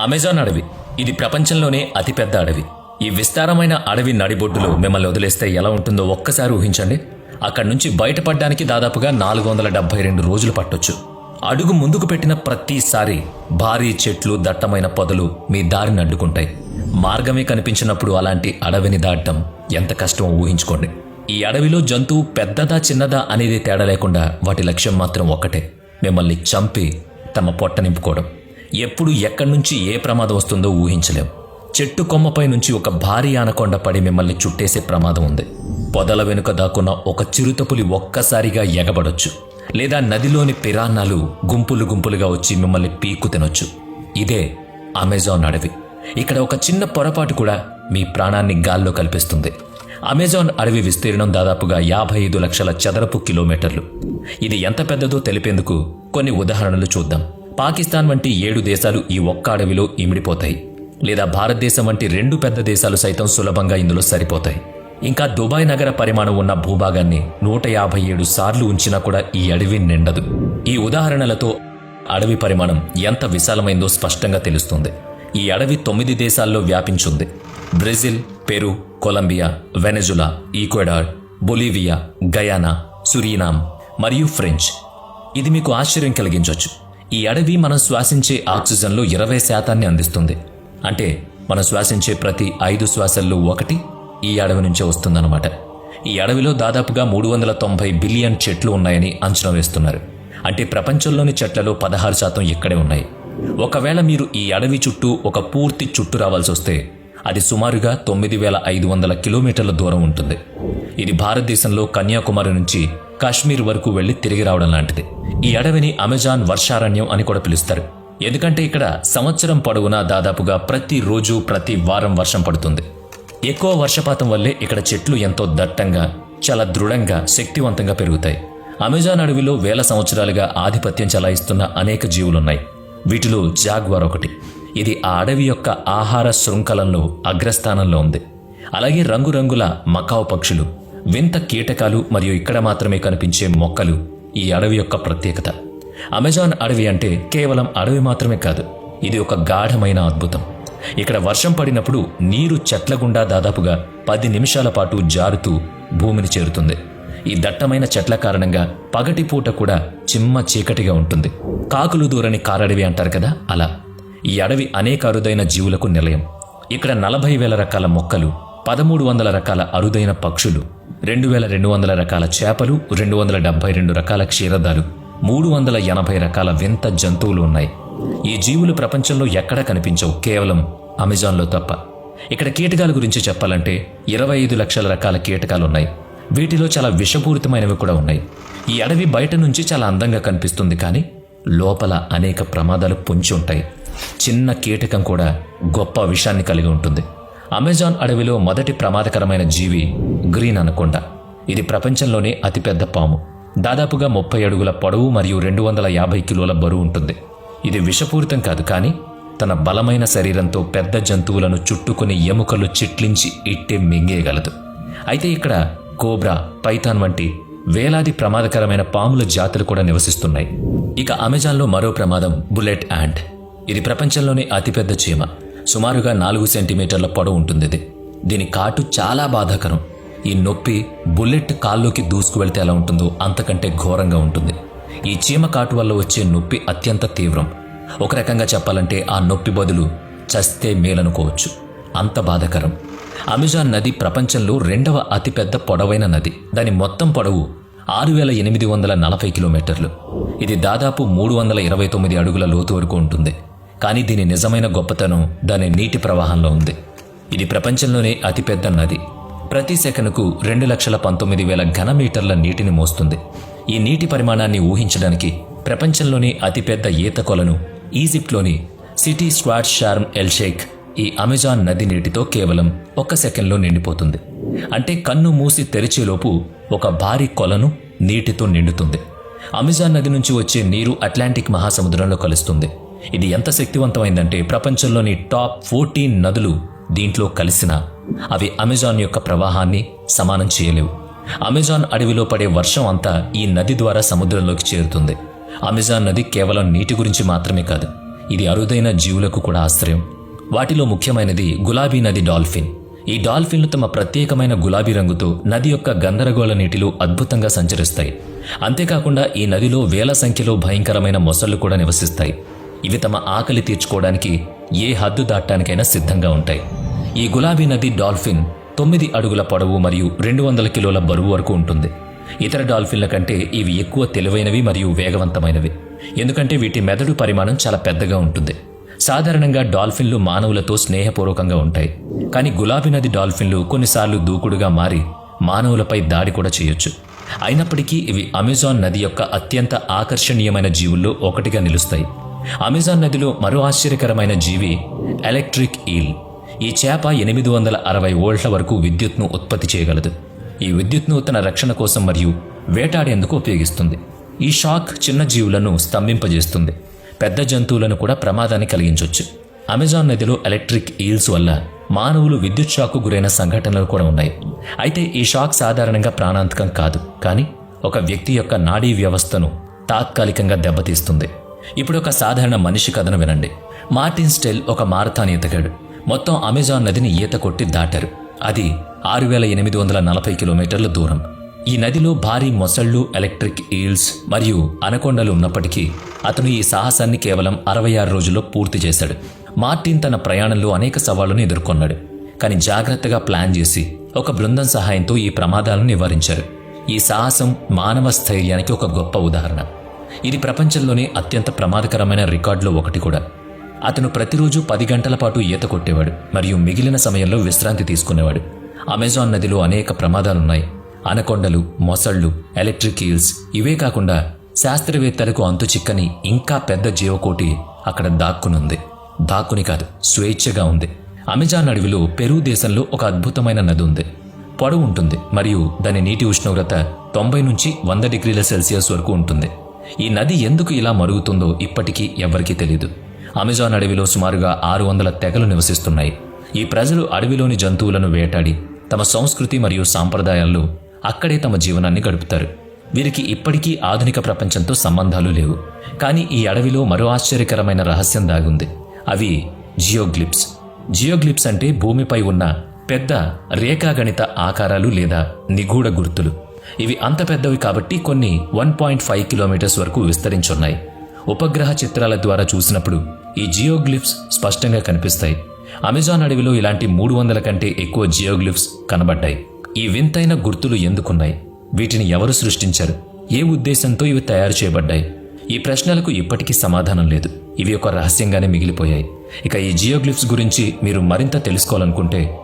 Amazon అడవి. ఇది ప్రపంచంలోనే అతిపెద్ద అడవి. ఈ విస్తారమైన అడవి నడిబొడ్డులో మిమ్మల్ని వదిలేస్తే ఎలా ఉంటుందో ఒక్కసారి ఊహించండి. అక్కడి నుంచి బయటపడడానికి దాదాపుగా నాలుగు వందల డెబ్బై రెండు రోజులు పట్టొచ్చు. అడుగు ముందుకు పెట్టిన ప్రతిసారి భారీ చెట్లు దట్టమైన పొదలు మీ దారిని అడ్డుకుంటాయి. మార్గమే కనిపించినప్పుడు అలాంటి అడవిని దాటడం ఎంత కష్టమో ఊహించుకోండి. ఈ అడవిలో జంతువు పెద్దదా చిన్నదా అనేది తేడా లేకుండా వాటి లక్ష్యం మాత్రం ఒక్కటే. మిమ్మల్ని చంపి తమ పొట్ట నింపుకోవడం. ఎప్పుడు ఎక్కడి నుంచి ఏ ప్రమాదం వస్తుందో ఊహించలేం. చెట్టు కొమ్మపై నుంచి ఒక భారీ ఆనకొండ పడి మిమ్మల్ని చుట్టేసే ప్రమాదం ఉంది. పొదల వెనుక దాక్కున్న ఒక చిరుతపులి ఒక్కసారిగా ఎగబడొచ్చు. లేదా నదిలోని పిరాన్నాలు గుంపులు గుంపులుగా వచ్చి మిమ్మల్ని పీక్కు తినొచ్చు. ఇదే అమెజాన్ అడవి. ఇక్కడ ఒక చిన్న పొరపాటు కూడా మీ ప్రాణాన్ని గాల్లో కల్పిస్తుంది. అమెజాన్ అడవి విస్తీర్ణం దాదాపుగా యాభై ఐదు లక్షల చదరపు కిలోమీటర్లు. ఇది ఎంత పెద్దదో తెలిపేందుకు కొన్ని ఉదాహరణలు చూద్దాం. పాకిస్తాన్ వంటి ఏడు దేశాలు ఈ ఒక్క అడవిలో ఇమిడిపోతాయి. లేదా భారతదేశం వంటి రెండు పెద్ద దేశాలు సైతం సులభంగా ఇందులో సరిపోతాయి. ఇంకా దుబాయ్ నగర పరిమాణం ఉన్న భూభాగాన్ని నూట యాభై ఏడు సార్లు ఉంచినా కూడా ఈ అడవి నిండదు. ఈ ఉదాహరణలతో అడవి పరిమాణం ఎంత విశాలమైందో స్పష్టంగా తెలుస్తుంది. ఈ అడవి తొమ్మిది దేశాల్లో వ్యాపించుంది. Brazil Peru Colombia Venezuela Ecuador Bolivia Guyana Suriname మరియు ఫ్రెంచ్. ఇది మీకు ఆశ్చర్యం కలిగించవచ్చు ఈ అడవి మనం శ్వాసించే ఆక్సిజన్లో ఇరవై శాతాన్ని అందిస్తుంది. అంటే మనం శ్వాసించే ప్రతి ఐదు శ్వాసల్లో ఒకటి ఈ అడవి నుంచే వస్తుందన్నమాట. ఈ అడవిలో దాదాపుగా మూడు వందల తొంభై బిలియన్ చెట్లు ఉన్నాయని అంచనా వేస్తున్నారు. అంటే ప్రపంచంలోని చెట్లలో పదహారు శాతం ఇక్కడే ఉన్నాయి. ఒకవేళ మీరు ఈ అడవి చుట్టూ ఒక పూర్తి చుట్టు రావాల్సి వస్తే అది సుమారుగా తొమ్మిది వేల ఐదు వందల కిలోమీటర్ల దూరం ఉంటుంది. ఇది భారతదేశంలో కన్యాకుమారి నుంచి కాశ్మీర్ వరకు వెళ్ళి తిరిగి రావడం లాంటిది. ఈ అడవిని అమెజాన్ వర్షారణ్యం అని కూడా పిలుస్తారు. ఎందుకంటే ఇక్కడ సంవత్సరం పొడవునా దాదాపుగా ప్రతి రోజు ప్రతి వారం వర్షం పడుతుంది. ఎక్కువ వర్షపాతం వల్లే ఇక్కడ చెట్లు ఎంతో దట్టంగా చాలా దృఢంగా శక్తివంతంగా పెరుగుతాయి. అమెజాన్ అడవిలో వేల సంవత్సరాలుగా ఆధిపత్యం చెలాయిస్తున్న అనేక జీవులున్నాయి. వీటిలో జాగ్వార్ ఒకటి. ఇది ఆ అడవి యొక్క ఆహార శృంఖలంలో అగ్రస్థానంలో ఉంది. అలాగే రంగురంగుల మకావు పక్షులు వింత కీటకాలు మరియు ఇక్కడ మాత్రమే కనిపించే మొక్కలు ఈ అడవి యొక్క ప్రత్యేకత. అమెజాన్ అడవి అంటే కేవలం అడవి మాత్రమే కాదు ఇది ఒక గాఢమైన అద్భుతం. ఇక్కడ వర్షం పడినప్పుడు నీరు చెట్ల గుండా దాదాపుగా పది నిమిషాల పాటు జారుతూ భూమిని చేరుతుంది. ఈ దట్టమైన చెట్ల కారణంగా పగటిపూట కూడా చిమ్మ చీకటిగా ఉంటుంది. కాకులు దూరని కారడవి అంటారు కదా అలా. ఈ అడవి అనేక అరుదైన జీవులకు నిలయం. ఇక్కడ నలభై వేల రకాల మొక్కలు పదమూడు వందల రకాల అరుదైన పక్షులు రెండు వేల రెండు వందల రకాల చేపలు రెండు వందల డెబ్బై రెండు రకాల క్షీరదాలు మూడు వందల ఎనభై రకాల వింత జంతువులు ఉన్నాయి. ఈ జీవులు ప్రపంచంలో ఎక్కడా కనిపించవు కేవలం అమెజాన్లో తప్ప. ఇక్కడ కీటకాల గురించి చెప్పాలంటే ఇరవై ఐదు లక్షల రకాల కీటకాలు ఉన్నాయి. వీటిలో చాలా విషపూరితమైనవి కూడా ఉన్నాయి. ఈ అడవి బయట నుంచి చాలా అందంగా కనిపిస్తుంది కానీ లోపల అనేక ప్రమాదాలు పొంచి ఉంటాయి. చిన్న కీటకం కూడా గొప్ప విషాన్ని కలిగి ఉంటుంది. అమెజాన్ అడవిలో మొదటి ప్రమాదకరమైన జీవి గ్రీన్ అనకొండ. ఇది ప్రపంచంలోనే అతిపెద్ద పాము. దాదాపుగా ముప్పై అడుగుల పొడవు మరియు రెండు వందల యాభై కిలోల బరువు ఉంటుంది. ఇది విషపూరితం కాదు కానీ తన బలమైన శరీరంతో పెద్ద జంతువులను చుట్టుకుని ఎముకలు చిట్లించి ఇట్టే మింగేయగలదు. అయితే ఇక్కడ కోబ్రా పైథాన్ వంటి వేలాది ప్రమాదకరమైన పాముల జాతులు కూడా నివసిస్తున్నాయి. ఇక అమెజాన్లో మరో ప్రమాదం బుల్లెట్ యాంట్. ఇది ప్రపంచంలోనే అతిపెద్ద చీమ. సుమారుగా నాలుగు సెంటీమీటర్ల పొడవు ఉంటుంది ఇది దీని కాటు చాలా బాధాకరం. ఈ నొప్పి బుల్లెట్ కాల్లోకి దూసుకు వెళ్తే ఎలా ఉంటుందో అంతకంటే ఘోరంగా ఉంటుంది. ఈ చీమ కాటు వల్ల వచ్చే నొప్పి అత్యంత తీవ్రం. ఒక రకంగా చెప్పాలంటే ఆ నొప్పి బదులు చస్తే మేలనుకోవచ్చు. అంత బాధాకరం. అమెజాన్ నది ప్రపంచంలో రెండవ అతిపెద్ద పొడవైన నది. దాని మొత్తం పొడవు ఆరు వేల ఎనిమిది వందల నలభై కిలోమీటర్లు. ఇది దాదాపు మూడు వందల ఇరవై తొమ్మిది అడుగుల లోతు వరకు ఉంటుంది. కానీ దీని నిజమైన గొప్పతనం దాని నీటి ప్రవాహంలో ఉంది. ఇది ప్రపంచంలోనే అతిపెద్ద నది. ప్రతి సెకనుకు రెండు లక్షల పంతొమ్మిది వేల ఘనమీటర్ల నీటిని మోస్తుంది. ఈ నీటి పరిమాణాన్ని ఊహించడానికి ప్రపంచంలోని అతిపెద్ద ఈత కొలను ఈజిప్ట్లోని సిటీ స్వాట్ షార్మ్ ఎల్ షేక్ ఈ అమెజాన్ నది నీటితో కేవలం ఒక్క సెకండ్లో నిండిపోతుంది. అంటే కన్ను మూసి తెరిచేలోపు ఒక భారీ కొలను నీటితో నిండుతుంది. అమెజాన్ నది నుంచి వచ్చే నీరు అట్లాంటిక్ మహాసముద్రంలో కలుస్తుంది. ఇది ఎంత శక్తివంతమైందంటే ప్రపంచంలోని టాప్ ఫోర్టీన్ నదులు దీంట్లో కలిసిన అవి అమెజాన్ యొక్క ప్రవాహాన్ని సమానం చేయలేవు. అమెజాన్ అడవిలో పడే వర్షం అంతా ఈ నది ద్వారా సముద్రంలోకి చేరుతుంది. అమెజాన్ నది కేవలం నీటి గురించి మాత్రమే కాదు ఇది అరుదైన జీవులకు కూడా ఆశ్రయం. వాటిలో ముఖ్యమైనది గులాబీ నది డాల్ఫిన్. ఈ డాల్ఫిన్లు తమ ప్రత్యేకమైన గులాబీ రంగుతో నది యొక్క గందరగోళ నీటిలో అద్భుతంగా సంచరిస్తాయి. అంతేకాకుండా ఈ నదిలో వేల సంఖ్యలో భయంకరమైన మొసళ్ళు కూడా నివసిస్తాయి. ఇవి తమ ఆకలి తీర్చుకోవడానికి ఏ హద్దు దాటానికైనా సిద్ధంగా ఉంటాయి. ఈ గులాబీ నది డాల్ఫిన్ తొమ్మిది అడుగుల పొడవు మరియు రెండు వందల కిలోల బరువు వరకు ఉంటుంది. ఇతర డాల్ఫిన్ల కంటే ఇవి ఎక్కువ తెలివైనవి మరియు వేగవంతమైనవి. ఎందుకంటే వీటి మెదడు పరిమాణం చాలా పెద్దగా ఉంటుంది. సాధారణంగా డాల్ఫిన్లు మానవులతో స్నేహపూర్వకంగా ఉంటాయి. కానీ గులాబీ నది డాల్ఫిన్లు కొన్నిసార్లు దూకుడుగా మారి మానవులపై దాడి కూడా చేయొచ్చు. అయినప్పటికీ ఇవి అమెజాన్ నది యొక్క అత్యంత ఆకర్షణీయమైన జీవుల్లో ఒకటిగా నిలుస్తాయి. అమెజాన్ నదిలో మరో ఆశ్చర్యకరమైన జీవి ఎలక్ట్రిక్ ఈల్. ఈ చేప ఎనిమిది వందల అరవై వోల్ట్ల వరకు విద్యుత్ను ఉత్పత్తి చేయగలదు. ఈ విద్యుత్ను తన రక్షణ కోసం మరియు వేటాడేందుకు ఉపయోగిస్తుంది. ఈ షాక్ చిన్న జీవులను స్తంభింపజేస్తుంది. పెద్ద జంతువులను కూడా ప్రమాదాన్ని కలిగించవచ్చు అమెజాన్ నదిలో ఎలక్ట్రిక్ ఈల్స్ వల్ల మానవులు విద్యుత్ షాక్కు గురైన సంఘటనలు కూడా ఉన్నాయి. అయితే ఈ షాక్ సాధారణంగా ప్రాణాంతకం కాదు. కానీ ఒక వ్యక్తి యొక్క నాడీ వ్యవస్థను తాత్కాలికంగా దెబ్బతీస్తుంది. ఇప్పుడు ఒక సాధారణ మనిషి కథను వినండి. మార్టిన్ స్టెల్ ఒక మారథాన్ ఈతగాడు. మొత్తం అమెజాన్ నదిని ఈత కొట్టి దాటారు. అది ఆరు వేల ఎనిమిది వందల నలభై కిలోమీటర్ల దూరం. ఈ నదిలో భారీ మొసళ్ళు ఎలక్ట్రిక్ ఈల్స్ మరియు అనకొండలు ఉన్నప్పటికీ అతను ఈ సాహసాన్ని కేవలం అరవై ఆరు రోజుల్లో పూర్తి చేశాడు. మార్టిన్ తన ప్రయాణంలో అనేక సవాళ్ళను ఎదుర్కొన్నాడు. కానీ జాగ్రత్తగా ప్లాన్ చేసి ఒక బృందం సహాయంతో ఈ ప్రమాదాలను నివారించారు. ఈ సాహసం మానవ స్థైర్యానికి ఒక గొప్ప ఉదాహరణ. ఇది ప్రపంచంలోనే అత్యంత ప్రమాదకరమైన రికార్డులో ఒకటి కూడా. అతను ప్రతిరోజు పది గంటల పాటు ఈత కొట్టేవాడు మరియు మిగిలిన సమయంలో విశ్రాంతి తీసుకునేవాడు. అమెజాన్ నదిలో అనేక ప్రమాదాలున్నాయి. అనకొండలు మొసళ్ళు ఎలక్ట్రిక్ ఈల్స్ ఇవే కాకుండా శాస్త్రవేత్తలకు అంతు చిక్కని ఇంకా పెద్ద జీవకోటి అక్కడ దాక్కునుంది. దాక్కుని కాదు స్వేచ్ఛగా ఉంది. అమెజాన్ అడవిలో పెరూ దేశంలో ఒక అద్భుతమైన నది ఉంది. పొడవు ఉంటుంది మరియు దాని నీటి ఉష్ణోగ్రత తొంభై నుంచి వంద డిగ్రీల సెల్సియస్ వరకు ఉంటుంది. ఈ నది ఎందుకు ఇలా మరుగుతుందో ఇప్పటికీ ఎవ్వరికీ తెలియదు అమెజాన్ అడవిలో సుమారుగా ఆరు వందల తెగలు నివసిస్తున్నాయి. ఈ ప్రజలు అడవిలోని జంతువులను వేటాడి తమ సంస్కృతి మరియు సాంప్రదాయాల్లో అక్కడే తమ జీవనాన్ని గడుపుతారు. వీరికి ఇప్పటికీ ఆధునిక ప్రపంచంతో సంబంధాలు లేవు. కానీ ఈ అడవిలో మరో ఆశ్చర్యకరమైన రహస్యం దాగుంది. అవి జియోగ్లిప్స్. జియోగ్లిప్స్ అంటే భూమిపై ఉన్న పెద్ద రేఖాగణిత ఆకారాలు లేదా నిగూఢ గుర్తులు. ఇవి అంత పెద్దవి కాబట్టి కొన్ని వన్ పాయింట్ ఫైవ్ కిలోమీటర్స్ వరకు విస్తరించున్నాయి. ఉపగ్రహ చిత్రాల ద్వారా చూసినప్పుడు ఈ జియోగ్లిఫ్స్ స్పష్టంగా కనిపిస్తాయి. అమెజాన్ అడవిలో ఇలాంటి మూడు వందల కంటే ఎక్కువ జియోగ్లిఫ్స్ కనబడ్డాయి. ఈ వింతైన గుర్తులు ఎందుకున్నాయి? వీటిని ఎవరు సృష్టించారు? ఏ ఉద్దేశంతో ఇవి తయారు చేయబడ్డాయి? ఈ ప్రశ్నలకు ఇప్పటికీ సమాధానం లేదు. ఇవి ఒక రహస్యంగానే మిగిలిపోయాయి. ఇక ఈ జియోగ్లిఫ్స్ గురించి మీరు మరింత తెలుసుకోవాలనుకుంటే